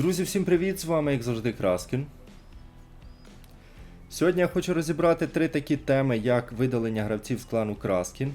Друзі, всім привіт! З вами, як завжди, Краскін. Сьогодні я хочу розібрати три такі теми, як видалення гравців з клану Краскін.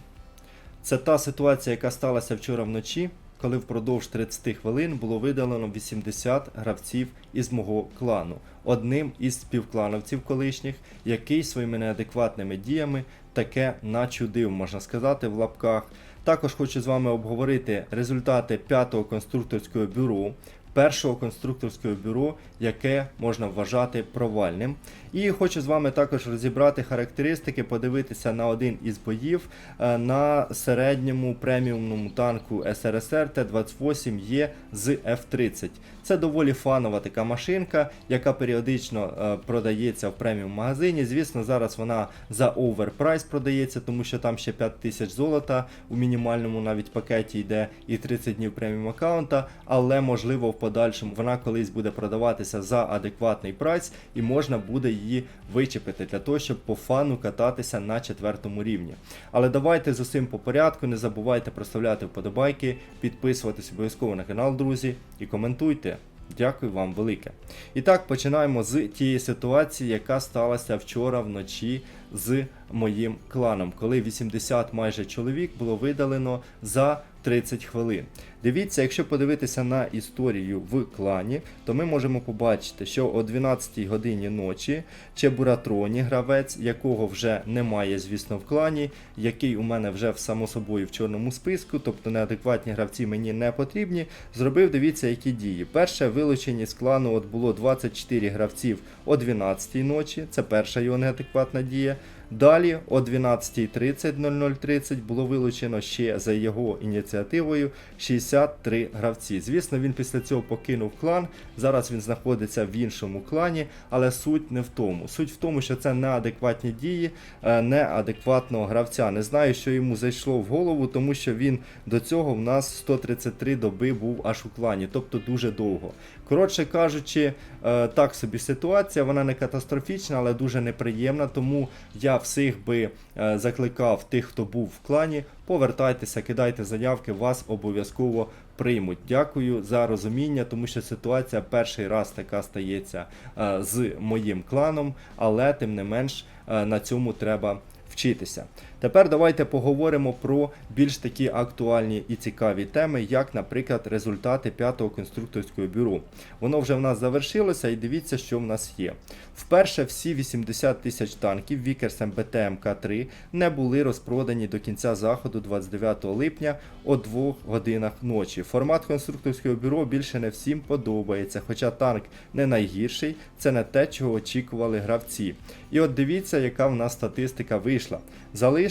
Це та ситуація, яка сталася вчора вночі, коли впродовж 30 хвилин було видалено 80 гравців із мого клану, одним із співклановців колишніх, який своїми неадекватними діями таке начудив, можна сказати, в лапках. Також хочу з вами обговорити результати п'ятого конструкторського бюро, першого конструкторського бюро, яке можна вважати провальним. І хочу з вами також розібрати характеристики, подивитися на один із боїв е, на середньому преміумному танку СРСР Т-28Е з F-30. Це доволі фанова така машинка, яка періодично е, продається в преміум магазині. Звісно, зараз вона за оверпрайс продається, тому що там ще 5 тисяч золота у мінімальному навіть пакеті йде і 30 днів преміум аккаунта, але можливо в подальшому вона колись буде продаватися за адекватний прайс і можна буде її вичепити для того, щоб по фану кататися на четвертому рівні. Але давайте з усім по порядку, не забувайте проставляти вподобайки, підписуватись обов'язково на канал, друзі, і коментуйте. Дякую вам велике. І так, починаємо з тієї ситуації, яка сталася вчора вночі з моїм кланом, коли 80 майже чоловік було видалено за 30 хвилин. Дивіться, якщо подивитися на історію в клані, то ми можемо побачити, що о 12 годині ночі Чебуратроні, гравець, якого вже немає, звісно, в клані, який у мене вже само собою в чорному списку, тобто неадекватні гравці мені не потрібні, зробив, дивіться, які дії. Перше вилучені з клану от було 24 гравців о 12 ночі, це перша його неадекватна дія. Далі о 12.30 00.30 було вилучено ще за його ініціативою 63 гравці. Звісно, він після цього покинув клан. Зараз він знаходиться в іншому клані, але суть не в тому. Суть в тому, що це неадекватні дії е, неадекватного гравця. Не знаю, що йому зайшло в голову, тому що він до цього в нас 133 доби був аж у клані, тобто дуже довго. Коротше кажучи, е, так собі ситуація, вона не катастрофічна, але дуже неприємна. Тому я всіх би е, закликав тих, хто був в клані, повертайтеся, кидайте заявки, вас обов'язково приймуть. Дякую за розуміння, тому що ситуація перший раз така стається е, з моїм кланом, але тим не менш на цьому треба вчитися. Тепер давайте поговоримо про більш такі актуальні і цікаві теми, як, наприклад, результати п'ятого конструкторського бюро. Воно вже в нас завершилося, і дивіться, що в нас є. Вперше всі 80 тисяч танків Vickers MBT МК3 не були розпродані до кінця заходу 29 липня о 2 годинах ночі. Формат конструкторського бюро більше не всім подобається, хоча танк не найгірший, це не те, чого очікували гравці. І от дивіться, яка в нас статистика вийшла.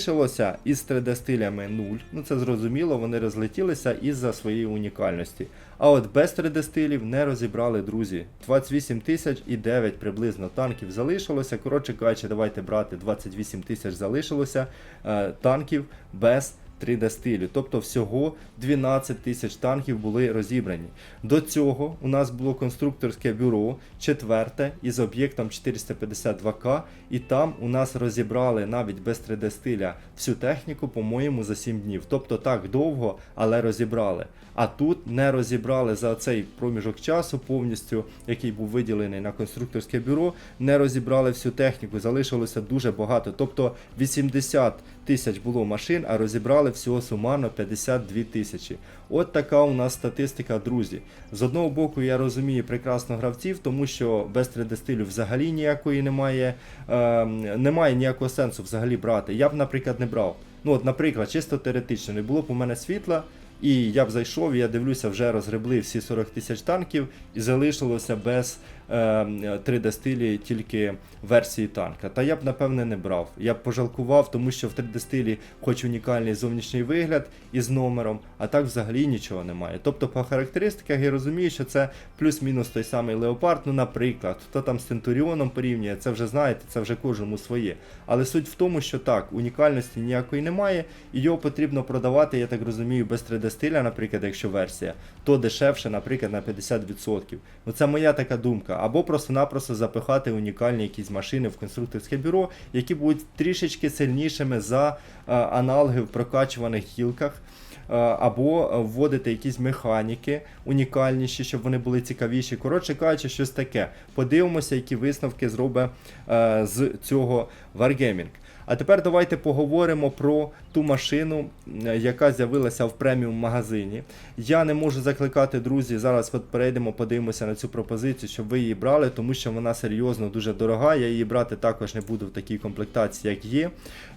Залишилося із 3D-стилями 0, ну це зрозуміло, вони розлетілися із-за своєї унікальності. А от без 3D-стилів не розібрали друзі. 28 тисяч і 9 приблизно танків залишилося. Коротше кажучи, давайте брати 28 тисяч залишилося е, танків без 3D стилю. Тобто всього 12 тисяч танків були розібрані. До цього у нас було конструкторське бюро, четверте із об'єктом 452К, і там у нас розібрали навіть без 3D стиля всю техніку, по-моєму, за 7 днів. Тобто так довго, але розібрали. А тут не розібрали за цей проміжок часу повністю, який був виділений на конструкторське бюро, не розібрали всю техніку, залишилося дуже багато. Тобто 80 тисяч було машин, а розібрали всього сумарно 52 тисячі. От така у нас статистика, друзі. З одного боку, я розумію прекрасно гравців, тому що без 3D стилю взагалі ніякої немає, е, немає ніякого сенсу взагалі брати. Я б, наприклад, не брав. Ну, от, наприклад, чисто теоретично, не було б у мене світла. І я б зайшов, я дивлюся, вже розгребли всі 40 тисяч танків, і залишилося без 3D стилі тільки версії танка. Та я б напевне не брав. Я б пожалкував, тому що в 3D стилі хоч унікальний зовнішній вигляд із номером, а так взагалі нічого немає. Тобто по характеристиках я розумію, що це плюс-мінус той самий Леопард, ну, наприклад, хто там з Центуріоном порівнює, це вже знаєте, це вже кожному своє. Але суть в тому, що так, унікальності ніякої немає, і його потрібно продавати, я так розумію, без 3D стиля, наприклад, якщо версія, то дешевше, наприклад, на 50%. Ну це моя така думка. Або просто-напросто запихати унікальні якісь машини в конструкторське бюро, які будуть трішечки сильнішими за е, аналоги в прокачуваних гілках. Е, Або вводити якісь механіки унікальніші, щоб вони були цікавіші. Коротше кажучи, щось таке. Подивимося, які висновки зробить е, з цього Wargaming. А тепер давайте поговоримо про ту машину, е, яка з'явилася в преміум магазині. Я не можу закликати, друзі. Зараз от перейдемо, подивимося на цю пропозицію, щоб ви її брали, тому що вона серйозно дуже дорога. Я її брати також не буду в такій комплектації, як є.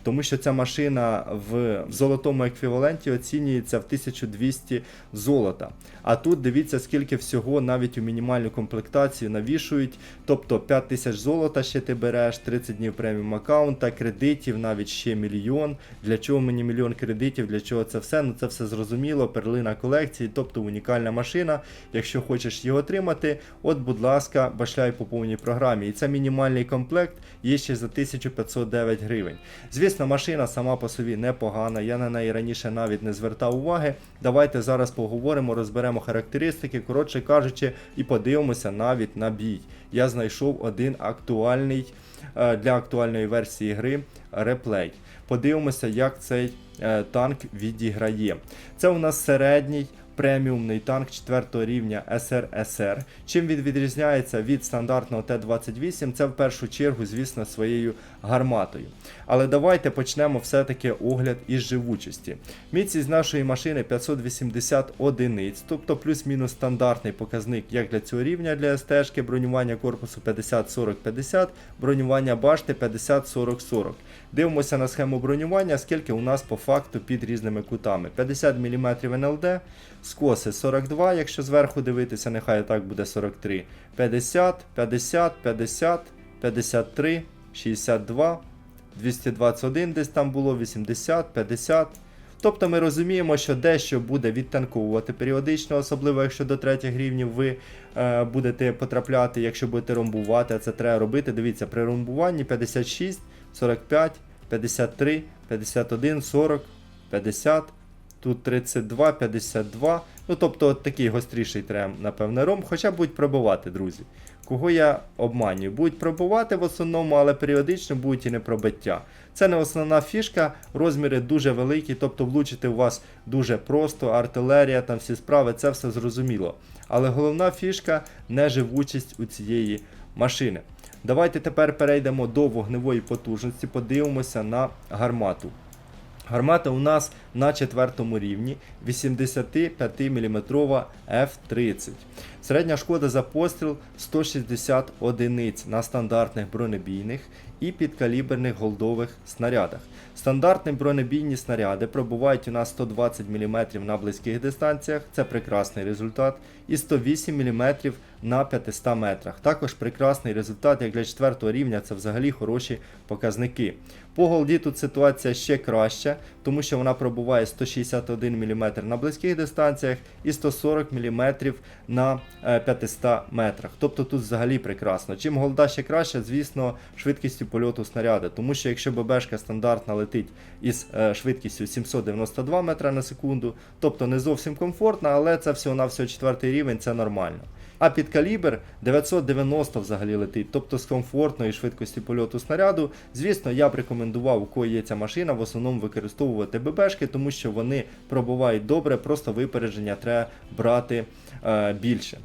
Тому що ця машина в золотому еквіваленті оцінюється в 1200 золота. А тут дивіться, скільки всього навіть у мінімальну комплектацію навішують. Тобто 5000 золота ще ти береш, 30 днів преміум аккаунта, кредитів навіть ще мільйон. Для чого мені мільйон кредитів? Для чого це все? Ну це все зрозуміло. Перлина колекції, тобто унікальна машина. Якщо хочеш її отримати, от, будь ласка, башляй по повній програмі. І це мінімальний комплект, є ще за 1509 гривень. Звісно, машина сама по собі непогана. Я на неї раніше навіть не звертав уваги. Давайте зараз поговоримо, розберемо характеристики, коротше кажучи, і подивимося навіть на бій. Я знайшов один актуальний е, для актуальної версії гри реплей. Подивимося, як цей е, танк відіграє. Це у нас середній преміумний танк 4 рівня СРСР. Чим він відрізняється від стандартного Т-28, це в першу чергу, звісно, своєю гарматою. Але давайте почнемо все-таки огляд із живучості. Міцність нашої машини 580 одиниць, тобто плюс-мінус стандартний показник як для цього рівня для СТ, бронювання корпусу 50-40-50, бронювання башти 50-40-40. Дивимося на схему бронювання, скільки у нас по факту під різними кутами. 50 мм НЛД, скоси 42, якщо зверху дивитися, нехай так буде 43, 50, 50, 50, 53, 62, 221 десь там було, 80, 50. Тобто ми розуміємо, що дещо буде відтанковувати періодично, особливо якщо до третіх рівнів ви е, будете потрапляти, якщо будете ромбувати, а це треба робити. Дивіться, при ромбуванні 56, 45, 53, 51, 40, 50. Тут 32, 52. Ну, тобто от такий гостріший треба, напевне, ром. Хоча будуть пробувати, друзі. Кого я обманюю? Будуть пробувати в основному, але періодично будуть і не пробиття. Це не основна фішка, розміри дуже великі, тобто влучити у вас дуже просто, артилерія, там всі справи, це все зрозуміло. Але головна фішка неживучість у цієї машини. Давайте тепер перейдемо до вогневої потужності, подивимося на гармату. Гармата у нас на четвертому рівні 85 мм F30. Середня шкода за постріл 160 одиниць на стандартних бронебійних і підкаліберних голдових снарядах. Стандартні бронебійні снаряди пробувають у нас 120 мм на близьких дистанціях, це прекрасний результат, і 108 мм на 500 метрах. Також прекрасний результат, як для 4 рівня, це взагалі хороші показники. По голді тут ситуація ще краща, тому що вона пробуває 161 мм на близьких дистанціях і 140 мм на е, 500 метрах. Тобто тут взагалі прекрасно. Чим голда ще краще, звісно, швидкістю польоту снаряду. Тому що якщо ББшка стандартна летить із е, швидкістю 792 метра на секунду, тобто не зовсім комфортно, але це всього-навсього 4 рівень, це нормально. А під калібр 990 взагалі летить, тобто з комфортної швидкості польоту снаряду. Звісно, я б рекомендував, у кого є ця машина, в основному використовувати ББшки, тому що вони пробувають добре, просто випередження треба брати е, більше.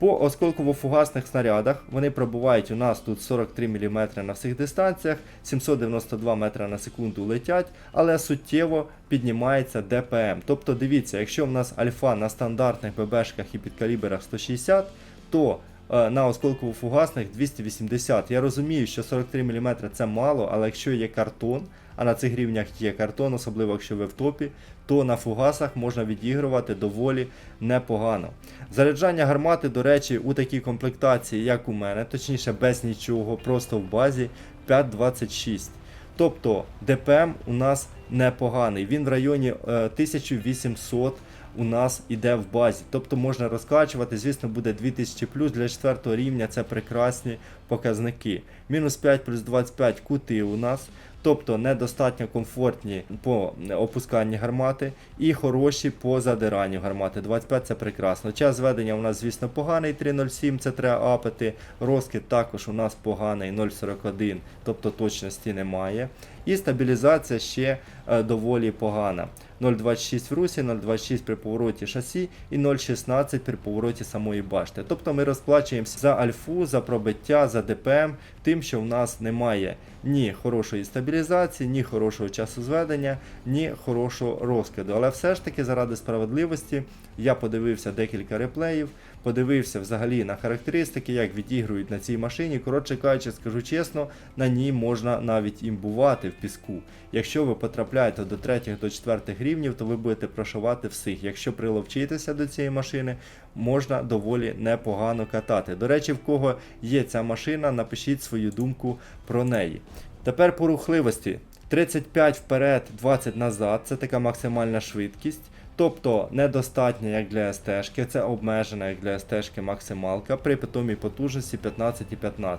По осколково-фугасних снарядах вони пробувають у нас тут 43 мм на всіх дистанціях, 792 метри на секунду летять, але суттєво піднімається ДПМ. Тобто дивіться, якщо в нас альфа на стандартних ББшках і підкаліберах 160, то е, на осколково-фугасних 280. Я розумію, що 43 мм це мало, але якщо є картон, а на цих рівнях є картон, особливо якщо ви в топі, то на фугасах можна відігрувати доволі непогано. Заряджання гармати, до речі, у такій комплектації, як у мене, точніше без нічого, просто в базі 5.26. Тобто ДПМ у нас непоганий. Він в районі е, 1800 у нас іде в базі. Тобто можна розкачувати, звісно, буде 2000 плюс для 4 рівня це прекрасні показники. Мінус 5 плюс 25 кути у нас. тобто недостатньо комфортні по опусканні гармати і хороші по задиранню гармати. 25 це прекрасно. Час зведення у нас, звісно, поганий 3.07, це треба апати. Розкид також у нас поганий 0.41, тобто точності немає. І стабілізація ще е, доволі погана. 0,26 в русі, 0,26 при повороті шасі і 0,16 при повороті самої башти. Тобто ми розплачуємося за альфу, за пробиття, за ДПМ, тим, що в нас немає ні хорошої стабілізації, ні хорошого часу зведення, ні хорошого розкиду. Але все ж таки, заради справедливості, я подивився декілька реплеїв, подивився взагалі на характеристики, як відігрують на цій машині. Коротше кажучи, скажу чесно, на ній можна навіть імбувати в піску. Якщо ви потрапляєте до третіх до четвертих рівнів, то ви будете прошивати всіх. Якщо приловчитися до цієї машини, можна доволі непогано катати. До речі, в кого є ця машина, напишіть свою думку про неї. Тепер по рухливості. 35 вперед, 20 назад це така максимальна швидкість. Тобто недостатня як для СТ, це обмежена як для СТ максималка при питомій потужності 15,15.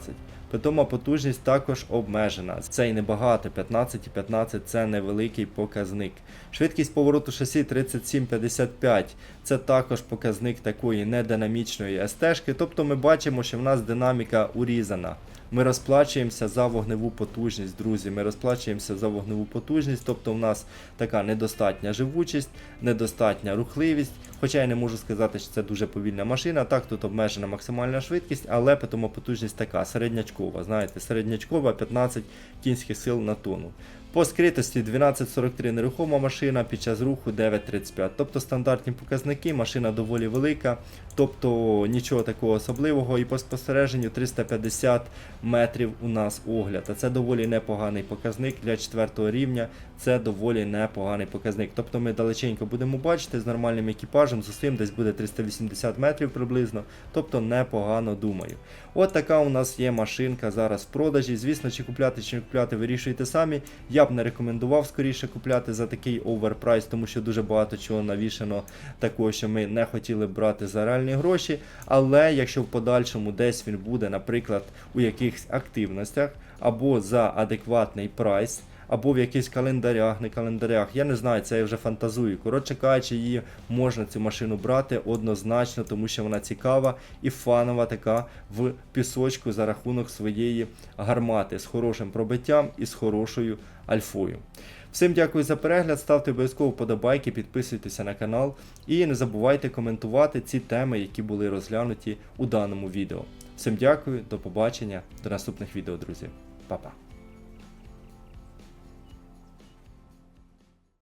Питома потужність також обмежена. Це і небагато, 15,15 це невеликий показник. Швидкість повороту шасі 37,55 це також показник такої нединамічної СТ, тобто ми бачимо, що в нас динаміка урізана. Ми розплачуємося за вогневу потужність, друзі. Ми розплачуємося за вогневу потужність, тобто в нас така недостатня живучість, недостатня рухливість. Хоча я не можу сказати, що це дуже повільна машина. Так, тут обмежена максимальна швидкість, але тому потужність така середнячкова. Знаєте, середнячкова 15 кінських сил на тонну. По скритості 1243 нерухома машина під час руху 9.35. Тобто стандартні показники, машина доволі велика, тобто нічого такого особливого. І по спостереженню 350 метрів у нас огляд. А це доволі непоганий показник для 4 рівня. Це доволі непоганий показник. Тобто ми далеченько будемо бачити з нормальним екіпажем, з усім десь буде 380 метрів приблизно. Тобто непогано думаю. От така у нас є машинка зараз в продажі. Звісно, чи купляти, чи не купляти, вирішуйте самі. Я б не рекомендував скоріше купляти за такий оверпрайс, тому що дуже багато чого навішано такого, що ми не хотіли б брати за реальні гроші. Але якщо в подальшому десь він буде, наприклад, у якихось активностях або за адекватний прайс. Або в якихось календарях, не календарях. Я не знаю, це я вже фантазую. Коротше кажучи, її можна цю машину брати однозначно, тому що вона цікава і фанова така в пісочку за рахунок своєї гармати з хорошим пробиттям і з хорошою альфою. Всім дякую за перегляд, ставте обов'язково вподобайки, підписуйтеся на канал і не забувайте коментувати ці теми, які були розглянуті у даному відео. Всім дякую, до побачення, до наступних відео, друзі. Па-па.